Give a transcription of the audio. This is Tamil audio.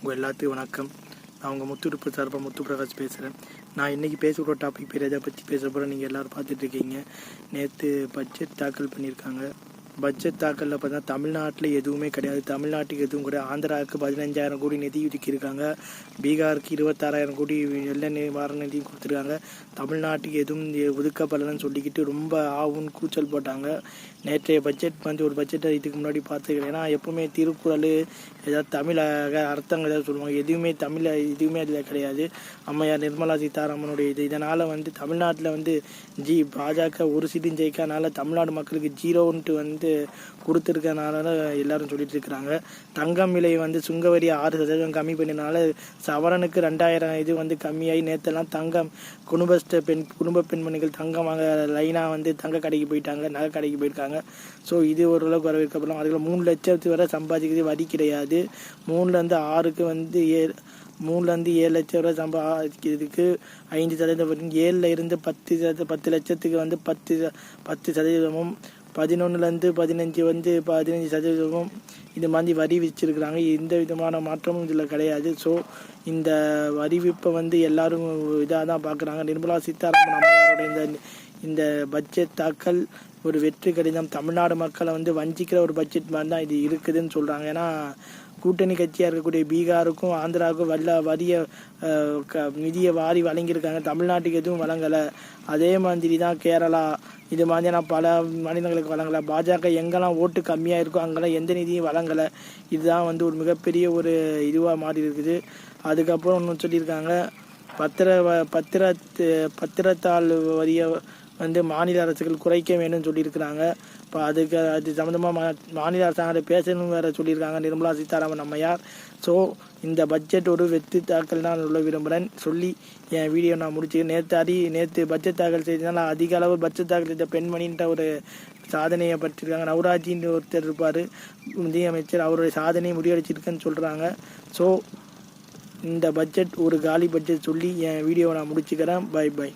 உங்கள் எல்லாத்துக்கும் வணக்கம். நான் உங்கள் முத்துடுப்பு சார்பாக முத்து பிரகாஷ் பேசுகிறேன். நான் இன்றைக்கி பேசக்கூட டாபிக் பேர் எதை பற்றி பேச போகிறேன் நீங்கள் எல்லோரும் பார்த்துட்ருக்கீங்க நேற்று பட்ஜெட் தாக்கல் பண்ணியிருக்காங்க. பட்ஜெட் தாக்கலில் பார்த்தா தமிழ்நாட்டில் எதுவுமே கிடையாது. தமிழ்நாட்டுக்கு எதுவும் கூட ஆந்திராவுக்கு பதினஞ்சாயிரம் கோடி நிதி ஒதுக்கியிருக்காங்க. பீகாருக்கு இருபத்தாறாயிரம் கோடி வெள்ள நிவாரண நிதி கொடுத்துருக்காங்க. தமிழ்நாட்டுக்கு எதுவும் ஒதுக்கப்படலைன்னு சொல்லிக்கிட்டு ரொம்ப ஆவுன்னு கூச்சல் போட்டாங்க. நேற்றைய பட்ஜெட் வந்து ஒரு பட்ஜெட்டை இதுக்கு முன்னாடி பார்த்துக்கிறேன் ஏன்னா எப்பவுமே திருக்குறள் ஏதாவது தமிழக அர்த்தங்கள் ஏதாவது சொல்லுவாங்க. எதுவுமே தமிழ் எதுவுமே அதில் கிடையாது. அம்மையார் நிர்மலா சீதாராமனுடைய இது. இதனால் வந்து தமிழ்நாட்டில் வந்து ஜி பாஜக ஒரு சீட்டும் ஜெயிக்காதனால தமிழ்நாடு மக்களுக்கு ஜீரோன்ட்டு வந்து கொடுத்துருக்கனால எல்லாரும் சொல்லிட்டு இருக்கிறாங்க தங்கம் விலை வந்து சுங்கவரி ஆறு சதவீதம் கம்மி பண்ணினால சவரனுக்கு ரெண்டாயிரம் இது வந்து கம்மியாகி நேற்றுலாம் தங்கம் குடும்பஸ்த பெண் குடும்ப பெண்மணிகள் தங்கம் வாங்க லைனாக வந்து தங்க கடைக்கு போயிட்டாங்க நகை கடைக்கு போயிருக்காங்க. ஸோ இது ஓரளவுக்கு வரவேற்கப்படலாம் அதில் மூணு லட்சத்து வரை சம்பாதிக்கிறது வரி கிடையாது. மூணுலேருந்து ஆறுக்கு வந்து ஏ மூணுலேருந்து ஏழு லட்சம் ரூபா சம்பாதிக்கிறதுக்கு ஐந்து சதவீதம் ஏழில் இருந்து பத்து சத பத்து லட்சத்துக்கு வந்து பத்து பத்து சதவீதமும் பதினொன்றுலேருந்து பதினஞ்சு வந்து பதினஞ்சு சதவீதமும் இது மாதிரி வரி விதிச்சிருக்கிறாங்க. எந்த விதமான மாற்றமும் இதில் கிடையாது. ஸோ இந்த அறிவிப்பை வந்து எல்லாரும் இதாக தான் பார்க்குறாங்க. நிர்மலா சீதாராமன் அம்மையாருடைய இந்த இந்த பட்ஜெட் தாக்கல் ஒரு வெற்றி கடிதம் தமிழ்நாடு மக்களை வந்து வஞ்சிக்கிற ஒரு பட்ஜெட் மாதிரி தான் இது இருக்குதுன்னு சொல்கிறாங்க ஏன்னா கூட்டணி கட்சியாக இருக்கக்கூடிய பீகாருக்கும் ஆந்திராவுக்கும் வல்ல வரிய க நிதியை வாரி வழங்கியிருக்காங்க. தமிழ்நாட்டுக்கு எதுவும் வழங்கலை. அதே மாதிரி தான் கேரளா இது மாதிரியான பல மாநிலங்களுக்கு வழங்கலை. பாஜக எங்கெல்லாம் ஓட்டு கம்மியாக இருக்கோ அங்கெல்லாம் எந்த நிதியும் வழங்கலை. இதுதான் வந்து ஒரு மிகப்பெரிய ஒரு இதுவாக மாறி இருக்குது அதுக்கப்புறம் ஒன்று சொல்லியிருக்காங்க. பத்திர பத்திர பத்திரத்தாள் வரிய வந்து மாநில அரசுகள் குறைக்க வேண்டும் சொல்லியிருக்கிறாங்க. இப்போ அதுக்கு அது சம்மந்தமாக மா மாநில அரசாங்கத்தை பேசணும் வேறு சொல்லியிருக்காங்க நிர்மலா சீதாராமன் அம்மையார். ஸோ இந்த பட்ஜெட் ஒரு வெற்றி தாக்கல் நான் சொல்ல விரும்புகிறேன் சொல்லி என் வீடியோ நான் முடிச்சு நேற்று அடி நேற்று பட்ஜெட் தாக்கல் செய்ததுனால அதிக அளவு பட்ஜெட் தாக்கல் செய்த பெண்மணின்ற ஒரு சாதனையை பற்றிருக்காங்க. நவராஜின்னு ஒருத்தர் இருப்பார். நிதியமைச்சர் அவருடைய சாதனையை முறியடிச்சிருக்குன்னு சொல்கிறாங்க ஸோ இந்த பட்ஜெட் ஒரு காலி பட்ஜெட் சொல்லி என் வீடியோவை நான் முடிச்சுக்கிறேன். By by